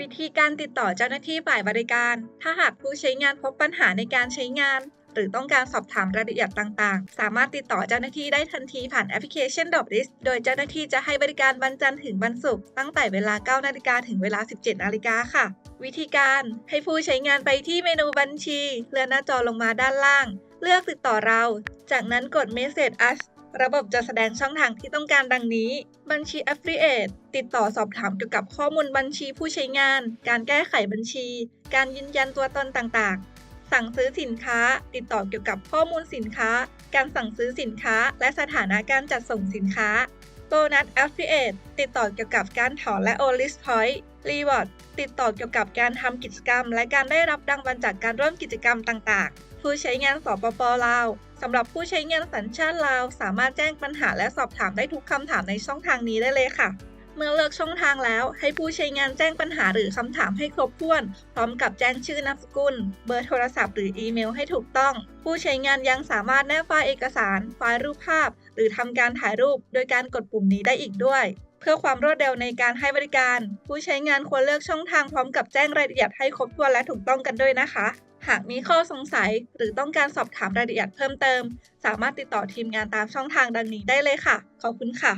วิธีการติดต่อเจ้าหน้าที่ฝ่ายบริการ ถ้าหากผู้ใช้งานพบปัญหาในการใช้งาน หรือต้องการสอบถามรายละเอียดต่างๆ สามารถติดต่อเจ้าหน้าที่ได้ทันทีผ่านแอปพลิเคชัน d o p l i s t โดยเจ้าหน้าที่จะให้บริการวันจันทร์ถึงวันศุกร์ตั้งแต่เวลา 9 นาฬิกาถึงเวลา 17 นาฬิกาค่ะ วิธีการให้ผู้ใช้งานไปที่เมนูบัญชี เลื่อนหน้าจอลงมาด้านล่าง เลือกติดต่อเรา จากนั้นกด Message Us ระบบจะแสดงช่องทางที่ต้องการดังนี้ บัญชี Affiliate ติดต่อสอบถามเกี่ยวกับข้อมูลบัญชีผู้ใช้งาน การแก้ไขบัญชี การยืนยันตัวตนต่างๆ สั่งซื้อสินค้า ติดต่อเกี่ยวกับข้อมูลสินค้า การสั่งซื้อสินค้า และสถานะการจัดส่งสินค้าโบนัส Affiliate ติดต่อเกี่ยวกับการถอนและโอลิสพอยท์ list point Reward ติดต่อเกี่ยวกับการทำกิจกรรม และการได้รับรางวัลจากการร่วมกิจกรรมต่างๆ ผู้ใช้งานสปปลาวสำหรับผู้ใช้งานสัญชาติลาว สามารถแจ้งปัญหาและสอบถามได้ทุกคำถามในช่องทางนี้ได้เลยค่ะเมื่อเลือกช่องทางแล้ว ให้ผู้ใช้งานแจ้งปัญหาหรือคำถามให้ครบถ้วน พร้อมกับแจ้งชื่อนามสกุล เบอร์โทรศัพท์หรืออีเมลให้ถูกต้อง ผู้ใช้งานยังสามารถแนบไฟล์เอกสาร ไฟล์รูปภาพ หรือทำการถ่ายรูปโดยการกดปุ่มนี้ได้อีกด้วย เพื่อความรวดเร็วในการให้บริการ ผู้ใช้งานควรเลือกช่องทางพร้อมกับแจ้งรายละเอียดให้ครบถ้วนและถูกต้องกันด้วยนะคะ หากมีข้อสงสัยหรือต้องการสอบถามรายละเอียดเพิ่มเติม สามารถติดต่อทีมงานตามช่องทางดังนี้ได้เลยค่ะ ขอบคุณค่ะ